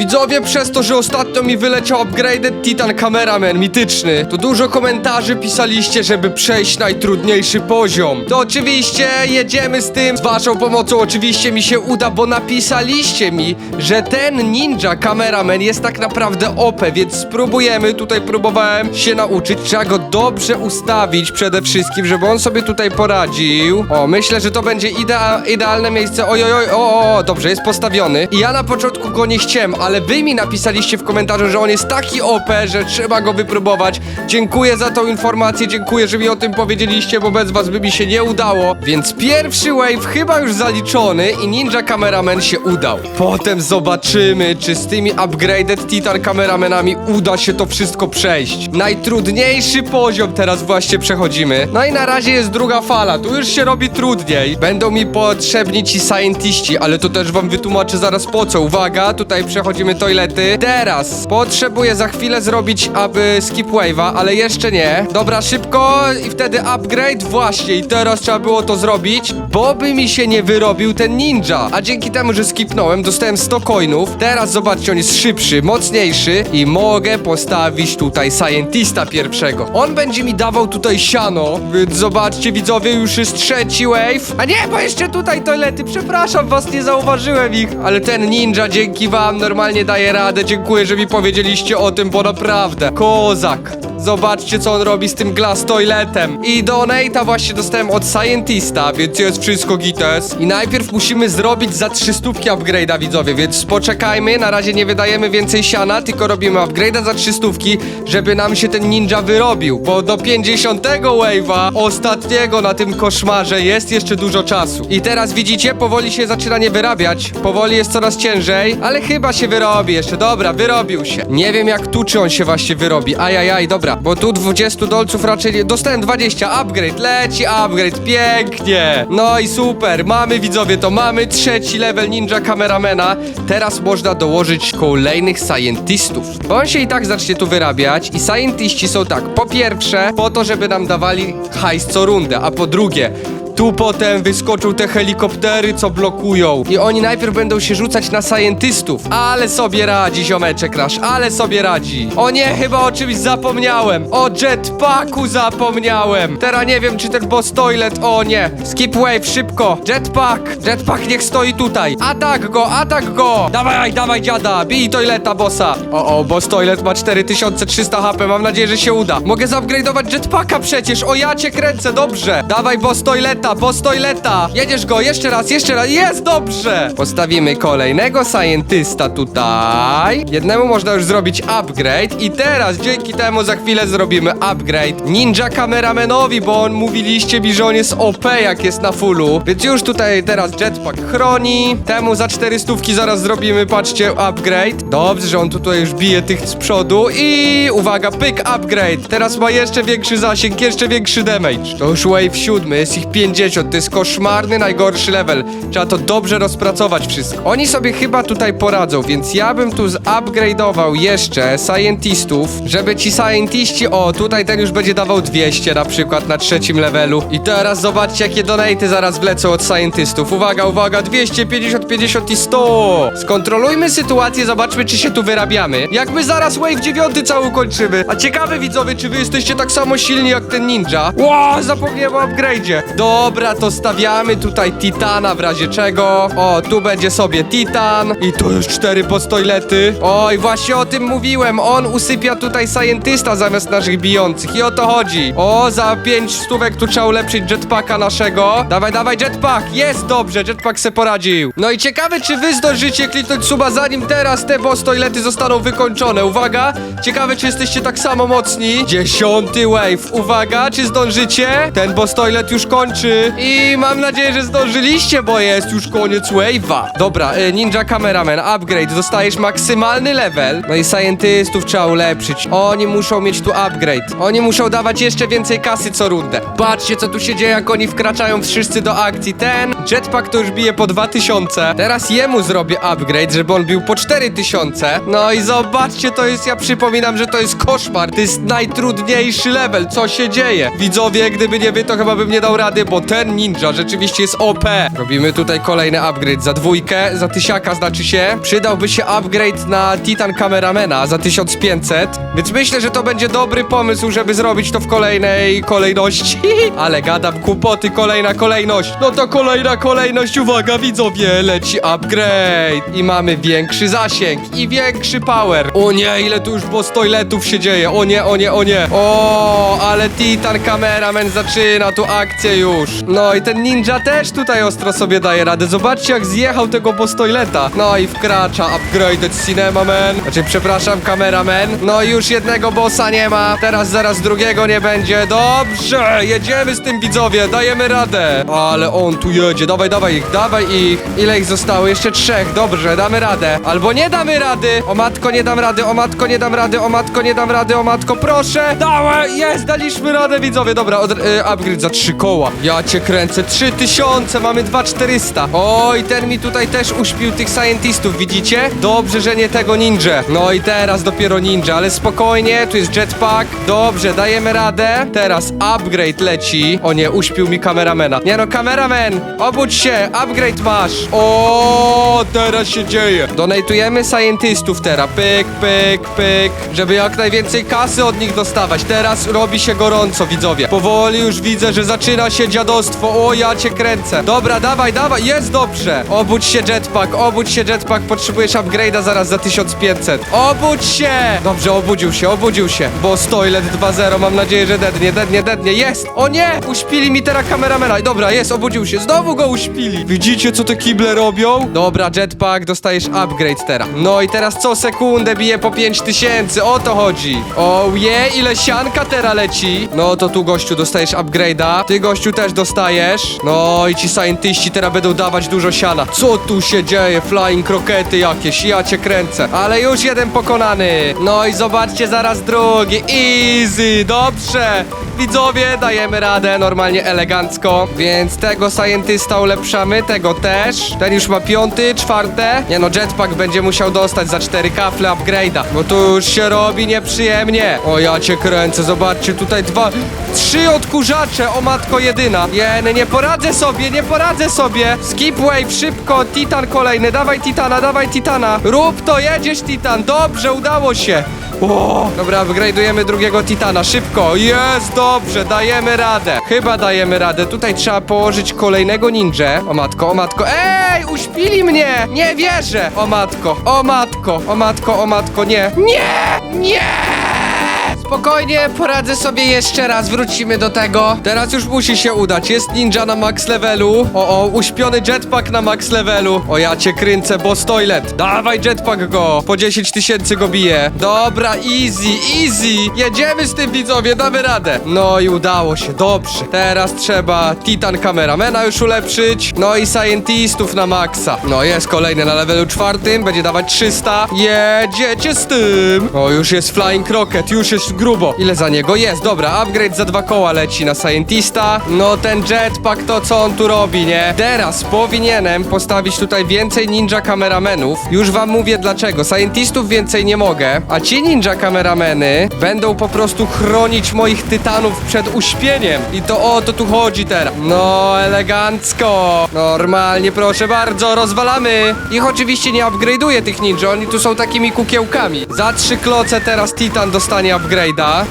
Widzowie, przez to, że ostatnio mi wyleciał upgraded Titan Cameraman mityczny, to dużo komentarzy pisaliście, żeby przejść najtrudniejszy poziom. To oczywiście jedziemy z tym, z waszą pomocą oczywiście mi się uda, bo napisaliście mi, że ten ninja cameraman jest tak naprawdę OP, więc spróbujemy, tutaj próbowałem się nauczyć, trzeba go dobrze ustawić przede wszystkim, żeby on sobie tutaj poradził. O, myślę, że to będzie idea idealne miejsce. Oj, oj, oj, o, o, o, dobrze, jest postawiony. I ja na początku go nie chciałem, ale wy mi napisaliście w komentarzu, że on jest taki OP, że trzeba go wypróbować. Dziękuję za tą informację, dziękuję, że mi o tym powiedzieliście, bo bez was by mi się nie udało. Więc pierwszy wave chyba już zaliczony i Ninja Cameraman się udał. Potem zobaczymy, czy z tymi upgraded Titan Cameramenami uda się to wszystko przejść. Najtrudniejszy poziom teraz właśnie przechodzimy. No i na razie jest druga fala, tu już się robi trudniej. Będą mi potrzebni ci scientiści, ale to też wam wytłumaczę zaraz po co. Uwaga, tutaj przechodzimy toilety. Teraz potrzebuję za chwilę zrobić aby skip wave'a, ale jeszcze nie. Dobra, szybko i wtedy upgrade. Właśnie, i teraz trzeba było to zrobić, bo by mi się nie wyrobił ten ninja. A dzięki temu, że skipnąłem, dostałem 100 coinów. Teraz zobaczcie, on jest szybszy, mocniejszy i mogę postawić tutaj scientista pierwszego. On będzie mi dawał tutaj siano, więc zobaczcie, widzowie, już jest trzeci wave. A nie, bo jeszcze tutaj toilety, przepraszam was, nie zauważyłem ich. Ale ten ninja dzięki wam normalnie daje radę. Dziękuję, że mi powiedzieliście o tym, bo naprawdę, kozak. Zobaczcie, co on robi z tym glass toiletem. I donate'a właśnie dostałem od Scientista, więc jest wszystko gites. I najpierw musimy zrobić za 300 upgrade'a, widzowie, więc poczekajmy. Na razie nie wydajemy więcej siana, tylko robimy upgrade'a za 300, żeby nam się ten ninja wyrobił. Bo do 50 wave'a, ostatniego na tym koszmarze, jest jeszcze dużo czasu. I teraz widzicie, powoli się zaczyna nie wyrabiać. Powoli jest coraz ciężej, ale chyba się wyrobi jeszcze. Dobra, wyrobił się. Nie wiem jak tu, czy on się właśnie wyrobi. Ajajaj, dobra, bo tu 20 dolców raczej. Dostałem 20, upgrade, leci upgrade, pięknie. No i super, mamy widzowie to, mamy trzeci level ninja kameramena. Teraz można dołożyć kolejnych scientistów, bo on się i tak zacznie tu wyrabiać i scientiści są tak, po pierwsze, po to, żeby nam dawali hajs co rundę, a po drugie, tu potem wyskoczą te helikoptery, co blokują. I oni najpierw będą się rzucać na scientystów. Ale sobie radzi, ziomeczek nasz, ale sobie radzi. O nie, chyba o czymś zapomniałem. O jetpacku zapomniałem. Teraz nie wiem, czy ten boss toilet... O nie. Skip wave, szybko. Jetpack. Jetpack niech stoi tutaj. Atak go, atak go. Dawaj, dawaj dziada. Bij toileta bossa. O, o, boss toilet ma 4300 HP. Mam nadzieję, że się uda. Mogę zupgrade'ować jetpacka przecież. O, ja cię kręcę, dobrze. Dawaj boss toileta, boss toileta. Jedziesz go, jeszcze raz, jeszcze raz. Jest, dobrze. Postawimy kolejnego scientysta tutaj. Jednemu można już zrobić upgrade. I teraz dzięki temu za chwilę zrobimy upgrade ninja kameramenowi, bo on mówiliście mi, że on jest OP jak jest na fullu. Więc już tutaj teraz jetpack chroni. Temu za 400 zaraz zrobimy, patrzcie, upgrade. Dobrze, że on tutaj już bije tych z przodu. I uwaga, pyk, upgrade. Teraz ma jeszcze większy zasięg, jeszcze większy damage. To już wave siódmy, jest ich 50. To jest koszmarny, najgorszy level. Trzeba to dobrze rozpracować wszystko. Oni sobie chyba tutaj poradzą, więc ja bym tu zupgrade'ował jeszcze scientistów, żeby ci scientiści, o, tutaj ten już będzie dawał 200 na przykład na trzecim levelu. I teraz zobaczcie, jakie donaty zaraz wlecą od scientystów. Uwaga, uwaga, 250, 50 i 100. Skontrolujmy sytuację, zobaczmy, czy się tu wyrabiamy. Jak my zaraz wave 9 cały kończymy. A ciekawe widzowie, czy wy jesteście tak samo silni jak ten ninja? Ło, zapomniałem o upgrade'zie. Dobra, to stawiamy tutaj Titana w razie czego. O, tu będzie sobie Titan. I tu już cztery postoilety. Oj, właśnie o tym mówiłem. On usypia tutaj scientysta zamiast naszych bijących. I o to chodzi. O, za pięć stówek tu trzeba ulepszyć jetpacka naszego. Dawaj, dawaj, jetpack. Jest dobrze, jetpack se poradził. No i ciekawe, czy wy zdążycie kliknąć suba, zanim teraz te boss toilety zostaną wykończone. Uwaga, ciekawe, czy jesteście tak samo mocni. Dziesiąty wave. Uwaga, czy zdążycie? Ten boss toilet już kończy. I mam nadzieję, że zdążyliście, bo jest już koniec wave'a. Dobra, y, Ninja Cameraman, upgrade. Dostajesz maksymalny level. No i scientystów trzeba ulepszyć. Oni muszą mieć tu upgrade. Oni muszą dawać jeszcze więcej kasy co rundę. Patrzcie, co tu się dzieje, jak oni wkraczają wszyscy do akcji. Ten Jetpack to już bije po 2000. Teraz jemu zrobię upgrade, żeby on bił po 4000. No i zobaczcie, to jest, ja przypominam, że to jest koszmar. To jest najtrudniejszy level. Co się dzieje? Widzowie, gdyby nie wy, to chyba bym nie dał rady, bo ten ninja rzeczywiście jest OP. Robimy tutaj kolejny upgrade za dwójkę, za tysiaka znaczy się. Przydałby się upgrade na Titan Cameramana za 1500, więc myślę, że to będzie dobry pomysł, żeby zrobić to w kolejnej kolejności. Ale gadam kłopoty, kolejna kolejność. No to kolejna kolejność, uwaga widzowie, leci upgrade. I mamy większy zasięg i większy power. O nie, ile tu już boss toiletów się dzieje. O nie, o nie, o nie. O, ale Titan Cameraman zaczyna tu akcję już. No i ten ninja też tutaj ostro sobie daje radę. Zobaczcie jak zjechał tego boss toileta. No i wkracza upgraded Cinema Man. Znaczy, przepraszam, Cameraman. No i już jednego bossa nie ma. Teraz zaraz drugiego nie będzie. Dobrze, jedziemy z tym widzowie, dajemy radę. Ale on tu jedzie. Dawaj, dawaj ich, dawaj ich. Ile ich zostało? Jeszcze trzech. Dobrze, damy radę. Albo nie damy rady. O matko, nie dam rady. O matko, nie dam rady. O matko, nie dam rady. O matko, proszę. Dałem, jest, daliśmy radę, widzowie. Dobra, od, y, upgrade za trzy koła. Ja cię kręcę. Trzy tysiące, mamy dwa czterysta. Oj, ten mi tutaj też uśpił tych scientistów, widzicie? Dobrze, że nie tego ninja. No i teraz dopiero ninja, ale spokojnie, tu jest jetpack. Dobrze, dajemy radę. Teraz upgrade leci. O nie, uśpił mi kameramena. Nie no, kameraman, obudź się, upgrade masz. O, teraz się dzieje. Donatujemy scientistów teraz. Pyk, pyk, pyk, żeby jak najwięcej kasy od nich dostawać. Teraz robi się gorąco, widzowie. Powoli już widzę, że zaczyna się dziadostwo. O, ja cię kręcę. Dobra, dawaj, dawaj, jest dobrze. Obudź się jetpack, obudź się jetpack, potrzebujesz upgrade'a zaraz za 1500. Obudź się! Dobrze, obudził się, obudził się. Bo Toilet 2.0, mam nadzieję, że dednie, dednie, dednie. Jest! O nie! Uśpili mi teraz kameramena. Dobra, jest, obudził się. Znowu go uśpili. Widzicie, co te kible robią? Dobra, jetpack, dostajesz upgrade teraz. No i teraz co sekundę bije po 5000, o to chodzi. O je, ile sianka teraz leci. No to tu, gościu, dostajesz upgrade'a. Ty, gościu, też dostajesz. No i ci scientiści teraz będą dawać dużo siana. Co tu się dzieje? Flying krokety jakieś, ja cię kręcę. Ale już jeden pokonany. No i zobaczcie zaraz drugi. Easy, dobrze. Widzowie, dajemy radę normalnie elegancko. Więc tego scientysta ulepszamy, tego też. Ten już ma piąty, czwarte. Nie no, jetpack będzie musiał dostać za cztery kafle upgrade'a. Bo tu już się robi nieprzyjemnie. O, ja cię kręcę, zobaczcie, tutaj dwa, trzy odkurzacze, o matko jedyna. Jeny, nie poradzę sobie, nie poradzę sobie. Skip wave, szybko, Titan kolejny, dawaj Titana, dawaj Titana. Rób to, jedziesz Titan, dobrze, udało się. O, dobra, wygrajdujemy drugiego Titana, szybko, jest dobrze, dajemy radę. Chyba dajemy radę, tutaj trzeba położyć kolejnego ninja. O matko, o matko, ej, uśpili mnie, nie wierzę. O matko, o matko, o matko, o matko, nie, nie, nie. Spokojnie, poradzę sobie jeszcze raz, wrócimy do tego. Teraz już musi się udać, jest ninja na max levelu. O, o, uśpiony jetpack na max levelu. O, ja cię kręcę, boss toilet. Dawaj jetpack go, po 10 tysięcy go bije. Dobra, easy, easy. Jedziemy z tym widzowie, damy radę. No i udało się, dobrze. Teraz trzeba Titan Cameramana już ulepszyć. No i Scientistów na maksa. No jest kolejny na levelu czwartym, będzie dawać 300. Jedziecie z tym. O, już jest Flying Rocket, już jest grubo. Ile za niego jest? Dobra, upgrade za dwa koła leci na Scientista. No ten jetpack to co on tu robi, nie? Teraz powinienem postawić tutaj więcej ninja kameramenów. Już wam mówię dlaczego. Scientistów więcej nie mogę, a ci ninja kamerameny będą po prostu chronić moich tytanów przed uśpieniem. I to o to tu chodzi teraz. No, elegancko. Normalnie, proszę bardzo, rozwalamy. Ich oczywiście nie upgrade'uję tych ninja, oni tu są takimi kukiełkami. Za trzy kloce teraz Titan dostanie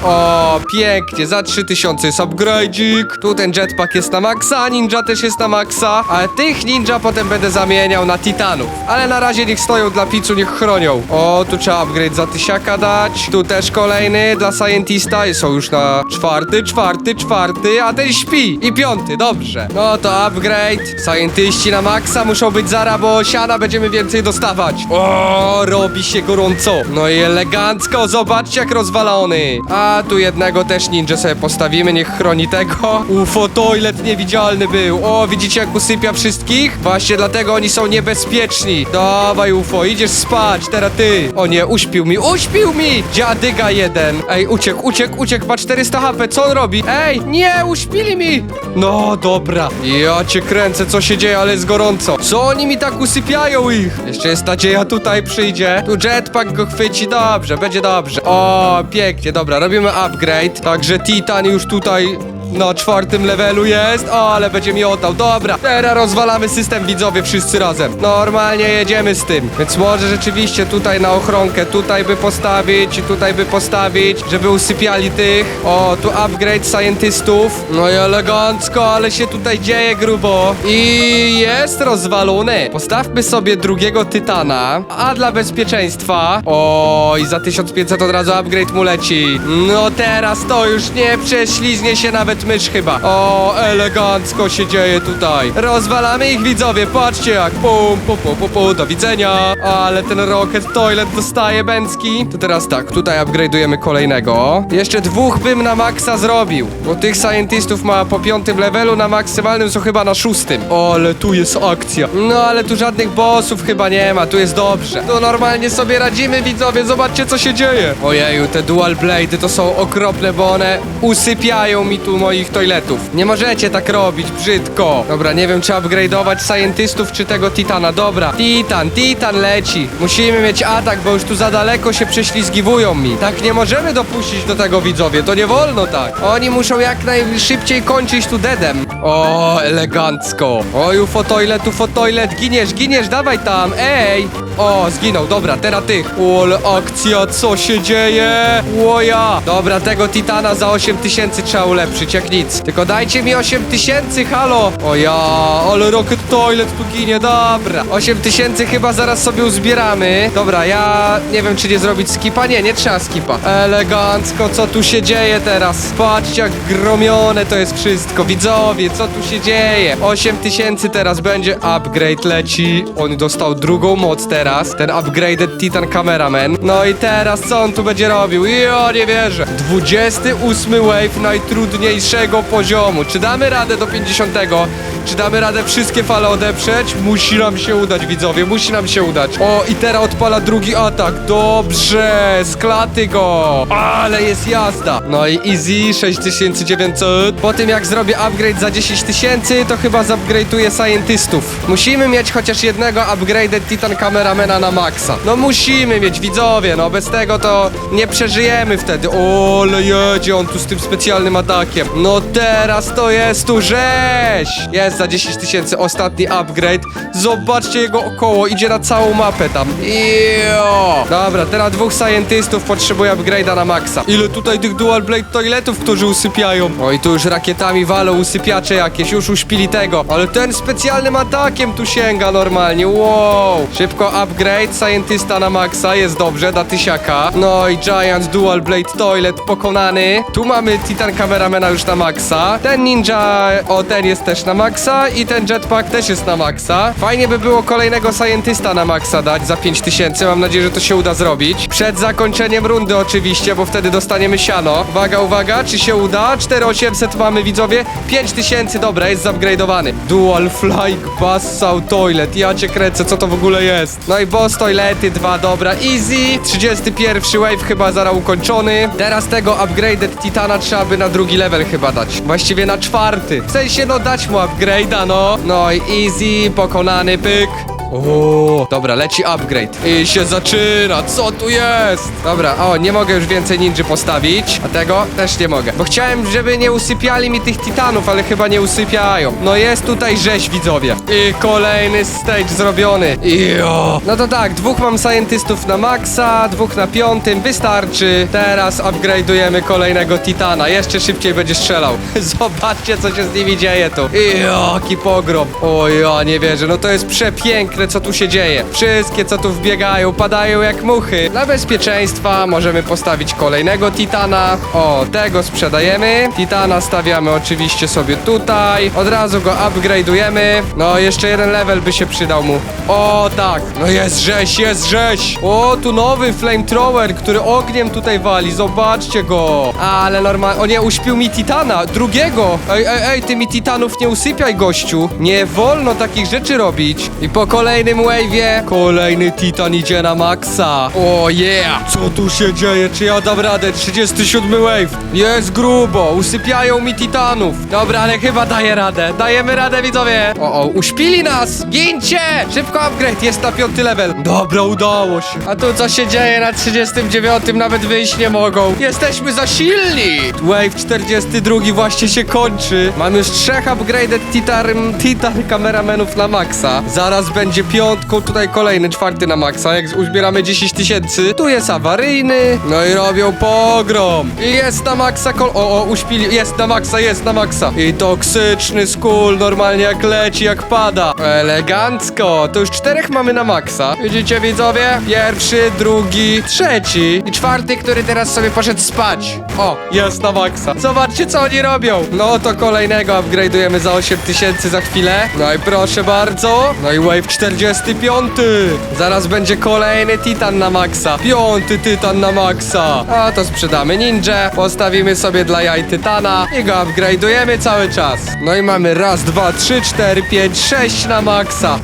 O, pięknie, za 3000 jest upgrade'ik. Tu ten jetpack jest na maksa, ninja też jest na maksa. Ale tych ninja potem będę zamieniał na Titanów. Ale na razie niech stoją dla picu, niech chronią. O, tu trzeba upgrade za tysiaka dać. Tu też kolejny dla Scientista. I Są już na czwarty, czwarty, czwarty, a ten śpi. I piąty, dobrze. No to upgrade. Scientiści na maksa muszą być zara, bo siana będziemy więcej dostawać. O, robi się gorąco. No i elegancko, zobaczcie jak rozwalony. A tu jednego też ninja sobie postawimy, niech chroni tego. UFO toilet niewidzialny był. O, widzicie jak usypia wszystkich? Właśnie dlatego oni są niebezpieczni. Dawaj UFO, idziesz spać, teraz ty. O nie, uśpił mi, uśpił mi! Dziadyga jeden. Ej, uciekł, uciekł, uciekł, ma 400 HP, co on robi? Ej, nie, uśpili mi! No, dobra. Ja cię kręcę, co się dzieje, ale jest gorąco. Co oni mi tak usypiają ich? Jeszcze jest nadzieja, tutaj przyjdzie. Tu jetpack go chwyci, dobrze, będzie dobrze. O, pięknie, dobra, robimy upgrade. Także Titan już tutaj na czwartym levelu jest. O, ale będzie miotał, dobra. Teraz rozwalamy system widzowie wszyscy razem. Normalnie jedziemy z tym. Więc może rzeczywiście tutaj na ochronkę, tutaj by postawić, i tutaj by postawić, żeby usypiali tych. O, tu upgrade scientystów. No i elegancko, ale się tutaj dzieje grubo. I jest rozwalony. Postawmy sobie drugiego tytana, a dla bezpieczeństwa. O, i za 1500 od razu upgrade mu leci. No teraz to już nie prześliznie się nawet mysz chyba. O, elegancko się dzieje tutaj. Rozwalamy ich widzowie, patrzcie jak. Pum, pum, pum, pum, pum, do widzenia. Ale ten Rocket Toilet dostaje bęcki. To teraz tak, tutaj upgrade'ujemy kolejnego. Jeszcze dwóch bym na maksa zrobił, bo tych scientistów ma po piątym levelu, na maksymalnym są chyba na szóstym. O, ale tu jest akcja. No, ale tu żadnych bossów chyba nie ma, tu jest dobrze. Tu normalnie sobie radzimy widzowie, zobaczcie co się dzieje. Ojeju, te dual blade to są okropne, bo one usypiają mi tu moich toiletów. Nie możecie tak robić, brzydko. Dobra, nie wiem czy upgrade'ować scientystów czy tego titana. Dobra, titan, titan leci. Musimy mieć atak, bo już tu za daleko się prześlizgiwują mi. Tak nie możemy dopuścić do tego widzowie, to nie wolno tak. Oni muszą jak najszybciej kończyć tu dedem. O, elegancko. O, UFO toilet, UFO toilet, giniesz, giniesz, dawaj tam, ej. O, zginął, dobra, teraz ty. Ale akcja, co się dzieje? Łoja. Dobra, tego titana za 8000 trzeba ulepszyć, jak nic. Tylko dajcie mi 8000, halo. O ja, ale Rocket Toilet tu dobra. 8000 chyba zaraz sobie uzbieramy. Dobra, ja nie wiem, czy nie zrobić skipa. Nie, nie trzeba skipa. Elegancko, co tu się dzieje teraz? Patrzcie, jak gromione to jest wszystko. Widzowie, co tu się dzieje? 8000 teraz będzie. Upgrade leci. On dostał drugą moc teraz. Ten upgraded Titan Cameraman. No i teraz co on tu będzie robił? Ja nie wierzę. 28 wave poziomu. Czy damy radę do 50? Czy damy radę wszystkie fale odeprzeć? Musi nam się udać, widzowie, musi nam się udać. O, i teraz odpala drugi atak. Dobrze, sklaty go. Ale jest jazda. No i easy, 6900. Po tym jak zrobię upgrade za 10 tysięcy, to chyba zupgrade'uję scientystów. Musimy mieć chociaż jednego upgraded Titan Cameramana na maksa. No musimy mieć, widzowie, no bez tego to nie przeżyjemy wtedy. O, ale jedzie on tu z tym specjalnym atakiem. No teraz to jest tu rzeź. Jest za 10 tysięcy ostatni upgrade. Zobaczcie jego około, idzie na całą mapę tam. Jo. Dobra, teraz dwóch scientystów potrzebuje upgrade'a na maksa. Ile tutaj tych dual blade toiletów, którzy usypiają. Oj, tu już rakietami walą usypiacze jakieś, już uśpili tego. Ale ten specjalnym atakiem tu sięga normalnie, wow. Szybko upgrade, scientysta na maksa, jest dobrze, da tysiaka. No i Giant Dual Blade Toilet pokonany. Tu mamy Titan Cameramana już na maksa. Ten ninja, o ten jest też na maksa i ten jetpack też jest na maksa. Fajnie by było kolejnego scientysta na maksa dać za 5000, mam nadzieję, że to się uda zrobić. Przed zakończeniem rundy oczywiście, bo wtedy dostaniemy siano. Uwaga, uwaga, czy się uda? 4800 mamy widzowie, 5000, dobra, jest zupgrade'owany. Dual Flying Bassau Toilet, ja cię kręcę, co to w ogóle jest? No i boss toilety, dwa, dobra, easy. 31 wave chyba zaraz ukończony. Teraz tego upgraded Titana trzeba by na drugi level chyba dać. Właściwie na czwarty. W sensie, no dać mu upgrade'a, no. No i easy, pokonany, pyk. O, dobra, leci upgrade. I się zaczyna, co tu jest? Dobra, o, nie mogę już więcej ninja postawić, a tego też nie mogę. Bo chciałem, żeby nie usypiali mi tych titanów, ale chyba nie usypiają. No jest tutaj rzeź, widzowie. I kolejny stage zrobiony. Jo. No to tak, dwóch mam scientystów na maksa, dwóch na piątym, wystarczy. Teraz upgrade'ujemy kolejnego titana. Jeszcze szybciej będzie strzelał. Zobaczcie, co się z nimi dzieje tu. I jaki pogrom. O ja nie wierzę, no to jest przepiękne co tu się dzieje. Wszystkie, co tu wbiegają, padają jak muchy. Dla bezpieczeństwa możemy postawić kolejnego Titana. O, tego sprzedajemy. Titana stawiamy oczywiście sobie tutaj. Od razu go upgrade'ujemy. No, jeszcze jeden level by się przydał mu. O, tak. No jest rzeź, jest rzeź. O, tu nowy flamethrower, który ogniem tutaj wali. Zobaczcie go. Ale normalnie. O nie, uśpił mi Titana. Drugiego. Ej, ej, ej, ty mi Titanów nie usypiaj, gościu. Nie wolno takich rzeczy robić. I po kolejnym wave'ie kolejny Titan idzie na maksa. O yeah. Co tu się dzieje? Czy ja dam radę? 37 wave. Jest grubo. Usypiają mi Titanów. Dobra, ale chyba daję radę. Dajemy radę, widzowie. O, o, uśpili nas. Gincie. Szybko upgrade. Jest na piąty level. Dobra, udało się. A tu co się dzieje na 39? Nawet wyjść nie mogą. Jesteśmy za silni. Wave 42 właśnie się kończy. Mamy już trzech upgraded Titan, titan kameramenów na maksa. Zaraz będzie piątką, tutaj kolejny, czwarty na maksa. Jak uzbieramy 10 tysięcy, tu jest awaryjny. No i robią pogrom. I jest na maksa kol... O, o, uśpili. Jest na maksa, jest na maksa. I toksyczny skull, normalnie jak leci, jak pada. Elegancko. To już czterech mamy na maksa. Widzicie, widzowie? Pierwszy, drugi, trzeci. I czwarty, który teraz sobie poszedł spać. O, jest na maksa. Zobaczcie, co oni robią. No to kolejnego upgrade'ujemy za 8000 za chwilę. No i proszę bardzo. No i wave 45. Zaraz będzie kolejny titan na maksa. Piąty titan na maksa. A to sprzedamy ninja. Postawimy sobie dla jaj tytana i go upgrade'ujemy cały czas. No i mamy raz, dwa, trzy, cztery, pięć, sześć na maksa.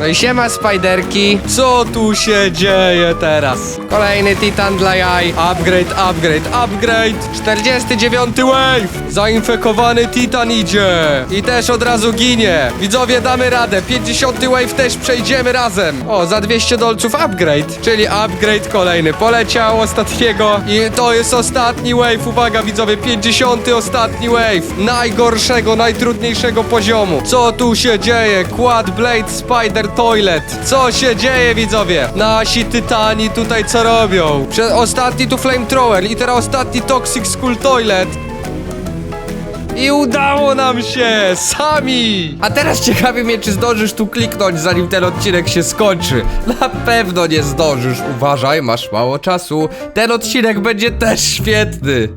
No i siema spiderki. Co tu się dzieje teraz? Kolejny titan dla jaj. Upgrade, upgrade, upgrade. 49 wave. Zainfekowany titan idzie. I też od razu ginie. Widzowie, damy radę. 50 wave też przejdziemy razem. O, za 200 dolców upgrade. Czyli upgrade kolejny. Poleciał ostatniego. I to jest ostatni wave. Uwaga, widzowie, 50 ostatni wave. Najgorszego, najtrudniejszego poziomu. Co tu się dzieje? Quad Blade Spider Toilet. Co się dzieje, widzowie? Nasi tytani tutaj co robią? Prze ostatni tu Flamethrower i teraz ostatni Toxic Skull Toilet. I udało nam się! Sami! A teraz ciekawi mnie, czy zdążysz tu kliknąć, zanim ten odcinek się skończy. Na pewno nie zdążysz. Uważaj, masz mało czasu. Ten odcinek będzie też świetny.